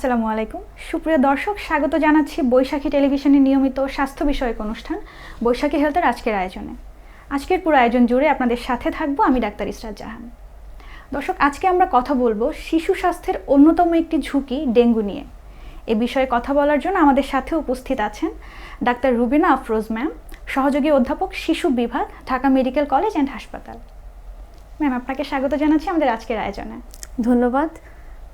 আসসালামু আলাইকুম। সুপ্রিয় দর্শক, স্বাগত জানাচ্ছি বৈশাখী টেলিভিশনের নিয়মিত স্বাস্থ্য বিষয়ক অনুষ্ঠান বৈশাখী হেলথের আজকের আয়োজনে। আজকের পুরো আয়োজন জুড়ে আপনাদের সাথে থাকব আমি ডাক্তার ইসরাত জাহান। দর্শক, আজকে আমরা কথা বলব শিশু স্বাস্থ্যের অন্যতম একটি ঝুঁকি, ডেঙ্গু নিয়ে। এ বিষয়ে কথা বলার জন্য আমাদের সাথে উপস্থিত আছেন ডাক্তার রুবিনা আফরোজ ম্যাম, সহযোগী অধ্যাপক শিশু বিভাগ, ঢাকা মেডিকেল কলেজ অ্যান্ড হাসপাতাল। ম্যাম, আপনাকে স্বাগত জানাচ্ছি আমাদের আজকের আয়োজনে। ধন্যবাদ।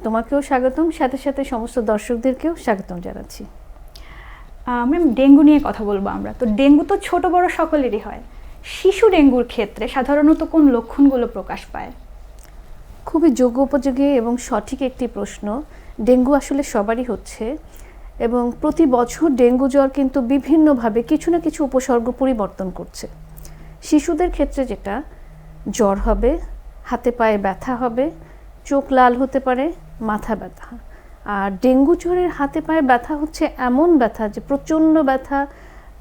তোমাকেও স্বাগতম সাথে সাথে সমস্ত দর্শকদেরকেও স্বাগতম জানাচ্ছি। ম্যাম ডেঙ্গু নিয়ে কথা বলব আমরা। তো ডেঙ্গু তো ছোট বড় সকলেরই হয়। শিশু ডেঙ্গুর ক্ষেত্রে সাধারণত কোন লক্ষণগুলো প্রকাশ পায়? খুবই যোগ্য উপযোগী এবং সঠিক একটি প্রশ্ন। ডেঙ্গু আসলে সবারই হচ্ছে এবং প্রতি বছর ডেঙ্গু জ্বর কিন্তু বিভিন্নভাবে কিছু না কিছু উপসর্গ পরিবর্তন করছে। শিশুদের ক্ষেত্রে যেটা জ্বর হবে হাতে পায়ে ব্যথা হবে চোখ লাল হতে পারে মাথা ব্যথা। আর ডেঙ্গু জ্বরের হাতে পায়ে ব্যথা হচ্ছে এমন ব্যথা যে প্রচণ্ড ব্যথা,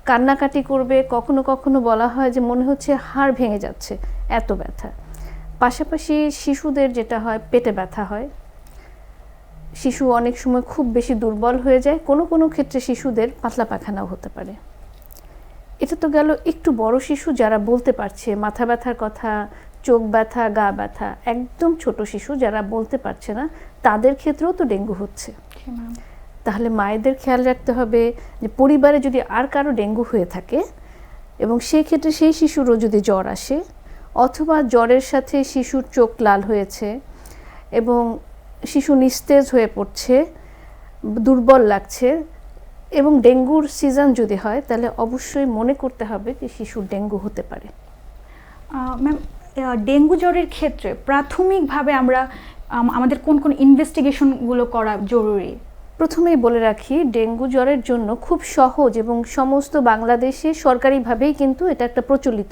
কান্নাকাটি করবে, কখনো কখনো বলা হয় যে মনে হচ্ছে হাড় ভেঙে যাচ্ছে, এত ব্যথা। পাশাপাশি শিশুদের যেটা হয়, পেটে ব্যথা হয়। শিশু অনেক সময় খুব বেশি দুর্বল হয়ে যায়, কোনো কোনো ক্ষেত্রে শিশুদের পাতলা পাখানাও হতে পারে। এটা তো গেল একটু বড় শিশু যারা বলতে পারছে মাথা ব্যথার কথা চোখ ব্যথা গা ব্যথা একদম ছোট শিশু যারা বলতে পারছে না তাদের ক্ষেত্রেও তো ডেঙ্গু হচ্ছে। তাহলে মায়েদের খেয়াল রাখতে হবে যে পরিবারে যদি আর কারও ডেঙ্গু হয়ে থাকে এবং সেই ক্ষেত্রে সেই শিশুরও যদি জ্বর আসে অথবা জ্বরের সাথে শিশুর চোখ লাল হয়েছে এবং শিশু নিস্তেজ হয়ে পড়ছে দুর্বল লাগছে এবং ডেঙ্গুর সিজন যদি হয় তাহলে অবশ্যই মনে করতে হবে যে শিশুর ডেঙ্গু হতে পারে। ম্যাম ডেঙ্গু জ্বরের ক্ষেত্রে প্রাথমিকভাবে আমরা আমাদের কোন কোন ইনভেস্টিগেশনগুলো করা জরুরি? প্রথমেই বলে রাখি, ডেঙ্গু জ্বরের জন্য খুব সহজ এবং সমস্ত বাংলাদেশে সরকারিভাবেই কিন্তু এটা একটা প্রচলিত।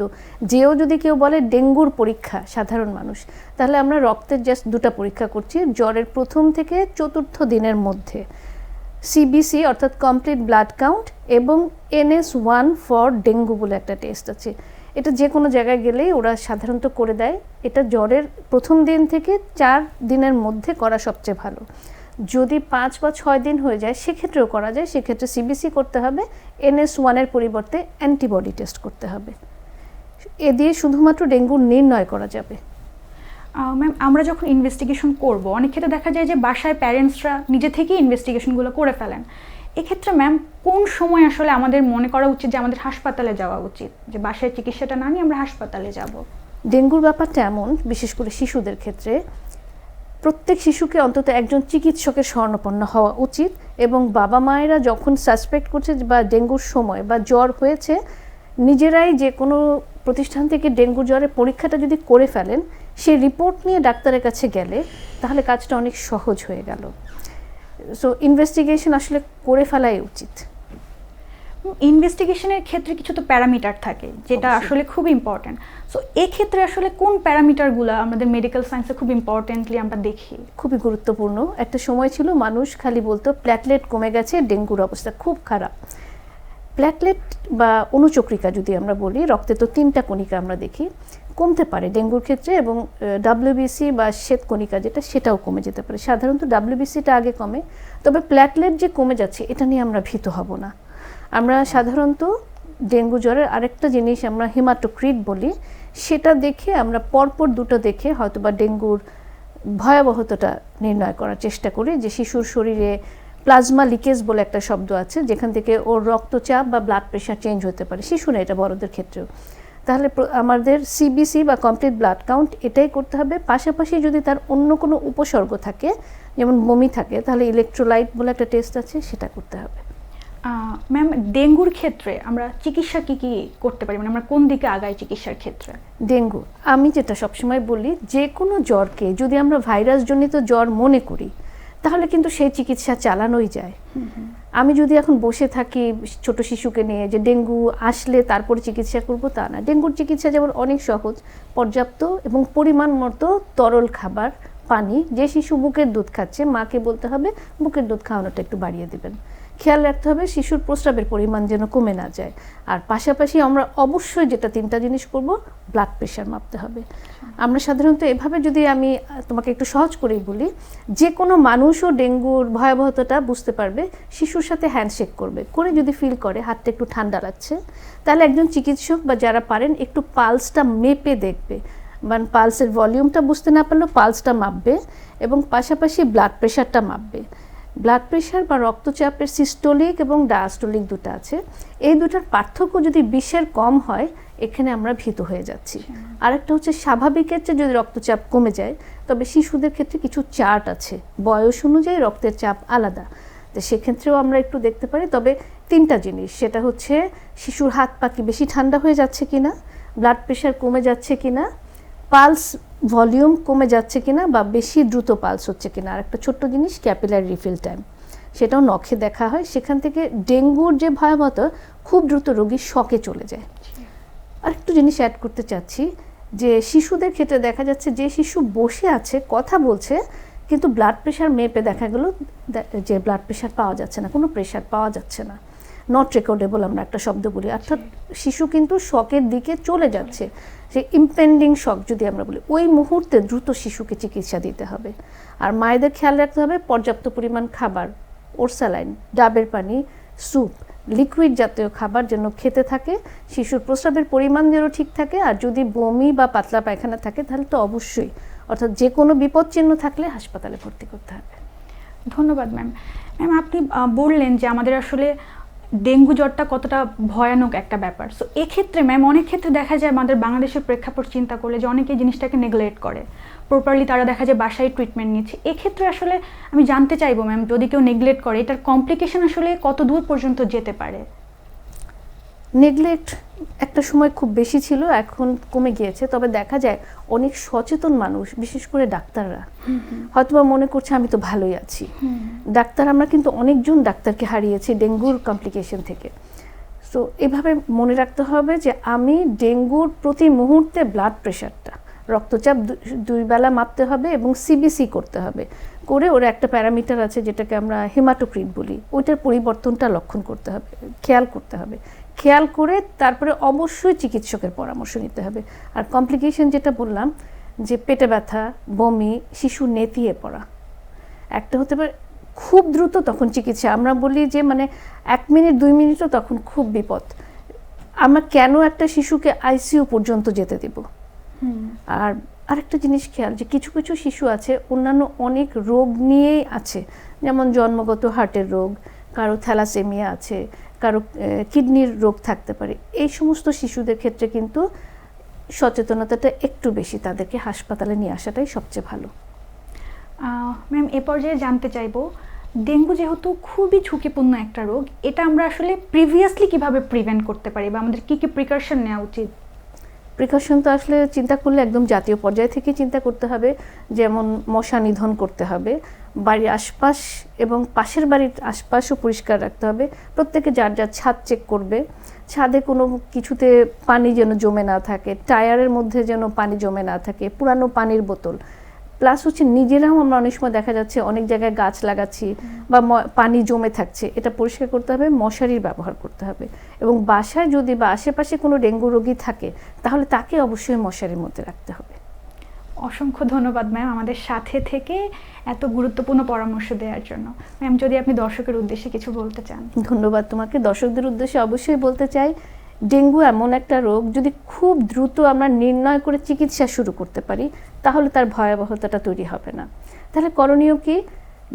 যেও যদি কেউ বলে ডেঙ্গুর পরীক্ষা, সাধারণ মানুষ, তাহলে আমরা রক্তের জাস্ট দুটো পরীক্ষা করছি, জ্বরের প্রথম থেকে চতুর্থ দিনের মধ্যে। সিবিসি অর্থাৎ কমপ্লিট ব্লাড কাউন্ট এবং এনএস ওয়ান ফর ডেঙ্গু বলে একটা টেস্ট আছে। এটা যে কোনো জায়গায় গেলেই ওরা সাধারণত করে দেয়। এটা জ্বরের প্রথম দিন থেকে চার দিনের মধ্যে করা সবচেয়ে ভালো। যদি পাঁচ বা ছয় দিন হয়ে যায়, সেক্ষেত্রেও করা যায়। সেক্ষেত্রে সিবিসি করতে হবে। এনএস ওয়ানের পরিবর্তে অ্যান্টিবডি টেস্ট করতে হবে। এ দিয়ে শুধুমাত্র ডেঙ্গুর নির্ণয় করা যাবে। ম্যাম, আমরা যখন ইনভেস্টিগেশন করব, অনেক ক্ষেত্রে দেখা যায় যে বাসায় প্যারেন্টসরা নিজে থেকেই ইনভেস্টিগেশনগুলো করে ফেলেন। এক্ষেত্রে ম্যাম কোন সময় আসলে আমাদের মনে করা উচিত যে আমাদের হাসপাতালে যাওয়া উচিত? যে বাসায় চিকিৎসাটা না নিয়ে আমরা হাসপাতালে যাব? ডেঙ্গুর ব্যাপারটা এমন, বিশেষ করে শিশুদের ক্ষেত্রে, প্রত্যেক শিশুকে অন্তত একজন চিকিৎসকের স্বর্ণপন্ন হওয়া উচিত এবং বাবা মায়েরা যখন সাসপেক্ট করছে বা ডেঙ্গুর সময় বা জ্বর হয়েছে, নিজেরাই যে কোনো প্রতিষ্ঠান থেকে ডেঙ্গু জ্বরের পরীক্ষাটা যদি করে ফেলেন সেই রিপোর্ট নিয়ে ডাক্তারের কাছে গেলে তাহলে কাজটা অনেক সহজ হয়ে গেল। সো ইনভেস্টিগেশন আসলে করে ফেলাই উচিত। ইনভেস্টিগেশনের ক্ষেত্রে কিছু তো প্যারামিটার থাকে যেটা আসলে খুব ইম্পর্ট্যান্ট সো এক্ষেত্রে আসলে কোন প্যারামিটারগুলো আমাদের মেডিকেল সায়েন্সে খুব ইম্পর্টেন্টলি আমরা দেখি? খুবই গুরুত্বপূর্ণ। একটা সময় ছিল মানুষ খালি বলতো প্ল্যাটলেট কমে গেছে ডেঙ্গুর অবস্থা খুব খারাপ। প্ল্যাটলেট বা অনুচক্রিকা যদি আমরা বলি, রক্তে তো তিনটা কণিকা আমরা দেখি, কমতে পারে ডেঙ্গুর ক্ষেত্রে এবং ডাব্লিউবিসি বা শ্বেত কণিকা যেটা সেটাও কমে যেতে পারে। সাধারণত ডাব্লিউবিসিটা আগে কমে, তবে প্ল্যাটলেট যে কমে যাচ্ছে এটা নিয়ে আমরা ভীত হব না। আমরা সাধারণত ডেঙ্গু জ্বরের আরেকটা জিনিস আমরা হিমাটোক্রিট বলি, সেটা দেখে আমরা পরপর দুটো দেখে হয়তো বা ডেঙ্গুর ভয়াবহতাটা নির্ণয় করার চেষ্টা করি, যে শিশুর শরীরে প্লাজমা লিকেজ বলে একটা শব্দ আছে যেখান থেকে ওর রক্তচাপ বা ব্লাড প্রেশার চেঞ্জ হতে পারে। শিশু না এটা বড়দের ক্ষেত্রেও। তাহলে আমাদের সিবিসি বা কমপ্লিট ব্লাড কাউন্ট এটাই করতে হবে। পাশাপাশি যদি তার অন্য কোনো উপসর্গ থাকে যেমন বমি থাকে তাহলে ইলেকট্রোলাইট বলে একটা টেস্ট আছে সেটা করতে হবে। ম্যাম ডেঙ্গুর ক্ষেত্রে আমরা চিকিৎসা কি কি করতে পারি? মানে আমরা কোন দিকে আগাই চিকিৎসার ক্ষেত্রে? ডেঙ্গু। আমি যেটা সবসময় বলি যে কোনো জ্বরকে যদি আমরা ভাইরাসজনিত জ্বর মনে করি তাহলে কিন্তু সেই চিকিৎসা চালানোই যায়। আমি যদি এখন বসে থাকি ছোট শিশুকে নিয়ে যে ডেঙ্গু আসলে তারপরে চিকিৎসা করব তা না। ডেঙ্গুর চিকিৎসা যেমন অনেক সহজ, পর্যাপ্ত এবং পরিমাণ মতো তরল খাবার, পানি, যে শিশু বুকের দুধ খাচ্ছে, মাকে বলতে হবে বুকের দুধ খাওয়ানোটা একটু বাড়িয়ে দেবেন। খেয়াল রাখতে হবে শিশুর প্রস্রাবের পরিমাণ যেন কমে না যায়। আর পাশাপাশি আমরা অবশ্যই যেটা তিনটা জিনিস করব ব্লাড প্রেশার মাপতে হবে। আমরা সাধারণত এভাবে যদি আমি, তোমাকে একটু সহজ করেই বলি, যে কোনো মানুষও ডেঙ্গুর ভয়াবহতাটা বুঝতে পারবে, শিশুর সাথে হ্যান্ডশেক করবে। করে যদি ফিল করে, হাতটা একটু ঠান্ডা লাগছে, তাহলে একজন চিকিৎসক বা যারা পারেন একটু পালসটা মেপে দেখবে। মানে পালসের ভলিউমটা বুঝতে না পারলেও পালসটা মাপবে এবং পাশাপাশি ব্লাড প্রেশারটা মাপবে। ব্লাড প্রেশার বা রক্তচাপের সিস্টোলিক এবং ডায়াস্টোলিক দুটো আছে। এই দুটার পার্থক্য যদি বিশের কম হয়, এখানে আমরা ভীত হয়ে যাচ্ছি। আরেকটা হচ্ছে স্বাভাবিকের চেয়ে যদি রক্তচাপ কমে যায়, তবে শিশুদের ক্ষেত্রে কিছু চার্ট আছে। বয়স অনুযায়ী রক্তের চাপ আলাদা। তো সেক্ষেত্রেও আমরা একটু দেখতে পারি, তবে তিনটা জিনিস। সেটা হচ্ছে, শিশুর হাত পা কি বেশি ঠান্ডা হয়ে যাচ্ছে কিনা? ব্লাড প্রেশার কমে যাচ্ছে কিনা? পালস ভলিউম কমে যাচ্ছে কিনা বা বেশি দ্রুত পালস হচ্ছে কিনা? আর একটা ছোট্ট জিনিস, ক্যাপিলার রিফিল টাইম। সেটাও নখে দেখা হয়। সেখান থেকে ডেঙ্গুর যে ভয়াবহতা, খুব দ্রুত রোগী শকে চলে যায়। আরেকটু জিনিস অ্যাড করতে চাচ্ছি, যে শিশুদের ক্ষেত্রে দেখা যাচ্ছে যে শিশু বসে আছে, কথা বলছে, কিন্তু ব্লাড প্রেশার মেপে দেখা গেল যে ব্লাড প্রেশার পাওয়া যাচ্ছে না, কোনো প্রেশার পাওয়া যাচ্ছে না। নট রেকর্ডেবল আমরা একটা শব্দ বলি। অর্থাৎ শিশু কিন্তু শখের দিকে চলে যাচ্ছে। যে ইম্পেন্ডিং শখ যদি আমরা বলি, ওই মুহূর্তে দ্রুত শিশুকে চিকিৎসা দিতে হবে। আর মায়েদের খেয়াল রাখতে হবে, পর্যাপ্ত পরিমাণ খাবার, ওরসালাইন, ডাবের পানি, স্যুপ লিকুইড জাতীয় খাবার যেন খেতে থাকে, শিশুর প্রস্রাবের পরিমাণ যেন ঠিক থাকে, আর যদি বমি বা পাতলা পায়খানা থাকে, তাহলে তো অবশ্যই। অর্থাৎ যে কোনো বিপদ চিহ্ন থাকলে হাসপাতালে ভর্তি করতে হবে। ধন্যবাদ ম্যাম ম্যাম আপনি বললেন যে আমাদের আসলে ডেঙ্গু জ্বরটা কতটা ভয়ানক একটা ব্যাপার। সো এক্ষেত্রে ম্যাম অনেক ক্ষেত্রে দেখা যায় আমাদের বাংলাদেশের প্রেক্ষাপট চিন্তা করলে যে অনেকে জিনিসটাকে নেগলেক্ট করে। প্রপারলি তারা দেখা যায় বাসায় ট্রিটমেন্ট নিচ্ছে। এক্ষেত্রে আসলে আমি জানতে চাইব ম্যাম যদি কেউ নেগলেক্ট করে, এটার কমপ্লিকেশন আসলে কত দূর পর্যন্ত যেতে পারে? নেগলেক্ট একটা সময় খুব বেশি ছিল এখন কমে গিয়েছে। তবে দেখা যায় অনেক সচেতন মানুষ বিশেষ করে ডাক্তাররা হয়তোবা মনে করছে আমি তো ভালোই আছি। ডাক্তার আমরা কিন্তু অনেকজন ডাক্তারকে হারিয়েছি ডেঙ্গুর কমপ্লিকেশন থেকে। সো এভাবে মনে রাখতে হবে যে আমি ডেঙ্গুর প্রতি মুহূর্তে ব্লাড প্রেশারটা রক্তচাপ দুই বেলা মাপতে হবে এবং সিবিসি করতে হবে। করে ওর একটা প্যারামিটার আছে যেটাকে আমরা হেমাটোক্রিট বলি। ওইটার পরিবর্তনটা লক্ষণ করতে হবে খেয়াল করতে হবে। খেয়াল করে তারপরে অবশ্যই চিকিৎসকের পরামর্শ নিতে হবে। আর কমপ্লিকেশন যেটা বললাম যে পেটে ব্যথা বমি শিশু নেতিয়ে পড়া একটা হতে পারে খুব দ্রুত তখন চিকিৎসা। আমরা বলি যে মানে এক মিনিট দুই মিনিটও তখন খুব বিপদ। আমরা কেন একটা শিশুকে আইসিইউ পর্যন্ত যেতে দেব? আর আরেকটা জিনিস খেয়াল যে কিছু কিছু শিশু আছে অন্যান্য অনেক রোগ নিয়েই আছে। যেমন জন্মগত হার্টের রোগ কারও থ্যালাসেমিয়া আছে কারও কিডনির রোগ থাকতে পারে। এই সমস্ত শিশুদের ক্ষেত্রে কিন্তু সচেতনতাটা একটু বেশি তাদেরকে হাসপাতালে নিয়ে আসাটাই সবচেয়ে ভালো। ম্যাম এ পর্যায়ে জানতে চাইব ডেঙ্গু যেহেতু খুবই ঝুঁকিপূর্ণ একটা রোগ এটা আমরা আসলে প্রিভিয়াসলি কীভাবে প্রিভেন্ট করতে পারি বা আমাদের কি কি প্রিকশন নেওয়া উচিত? প্রিকশন তো আসলে চিন্তা করলে একদম জাতীয় পর্যায় থেকে চিন্তা করতে হবে যেমন মশা নিধন করতে হবে বাড়ির আশপাশ এবং পাশের বাড়ির আশপাশও পরিষ্কার রাখতে হবে। প্রত্যেকে যার যার ছাদ চেক করবে। ছাদে কোনো কিছুতে পানি যেন জমে না থাকে টায়ারের মধ্যে যেন পানি জমে না থাকে পুরানো পানির বোতল। প্লাস হচ্ছে নিজেরাও আমরা অনেক সময় দেখা যাচ্ছে অনেক জায়গায় গাছ লাগাচ্ছি বা পানি জমে থাকছে। এটা পরিষ্কার করতে হবে মশারির ব্যবহার করতে হবে এবং বাসায় যদি বা আশেপাশে কোনো ডেঙ্গু রোগী থাকে তাহলে তাকে অবশ্যই মশারির মধ্যে রাখতে হবে। অসংখ্য ধন্যবাদ ম্যাম আমাদের সাথে থেকে এত গুরুত্বপূর্ণ পরামর্শ দেওয়ার জন্য। ম্যাম যদি আপনি দর্শকের উদ্দেশ্যে কিছু বলতে চান। ধন্যবাদ তোমাকে। দর্শকদের উদ্দেশ্যে অবশ্যই বলতে চাই, ডেঙ্গু এমন একটা রোগ যদি খুব দ্রুত আমরা নির্ণয় করে চিকিৎসা শুরু করতে পারি, তাহলে তার ভয়াবহতাটা তৈরি হবে না। তাহলে করণীয় কি?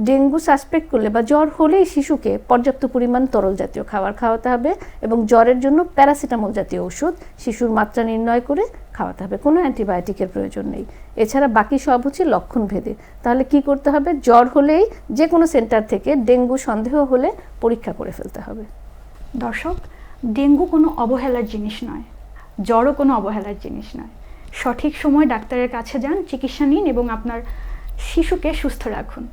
ডেঙ্গু সাসপেক্ট করলে বা জ্বর হলেই শিশুকে পর্যাপ্ত পরিমাণ তরল জাতীয় খাবার খাওয়াতে হবে এবং জ্বরের জন্য প্যারাসিটামল জাতীয় ওষুধ শিশুর মাত্রা নির্ণয় করে খাওয়াতে হবে। কোনো অ্যান্টিবায়োটিকের প্রয়োজন নেই। এছাড়া বাকি সব হচ্ছে লক্ষণ ভেদে। তাহলে কি করতে হবে? জ্বর হলেই যে কোনো সেন্টার থেকে ডেঙ্গু সন্দেহ হলে পরীক্ষা করে ফেলতে হবে। দর্শক, ডেঙ্গু কোনো অবহেলার জিনিস নয়। জ্বরও কোনো অবহেলার জিনিস নয়। সঠিক সময় ডাক্তারের কাছে যান, চিকিৎসা নিন এবং আপনার শিশুকে সুস্থ রাখুন।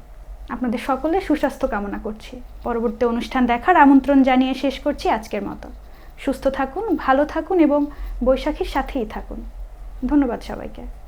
আপনাদের সকলে সুস্বাস্থ্য কামনা করছি। পরবর্তী অনুষ্ঠান দেখার আমন্ত্রণ জানিয়ে শেষ করছি আজকের মতো। সুস্থ থাকুন, ভালো থাকুন এবং বৈশাখীর সাথেই থাকুন। ধন্যবাদ সবাইকে।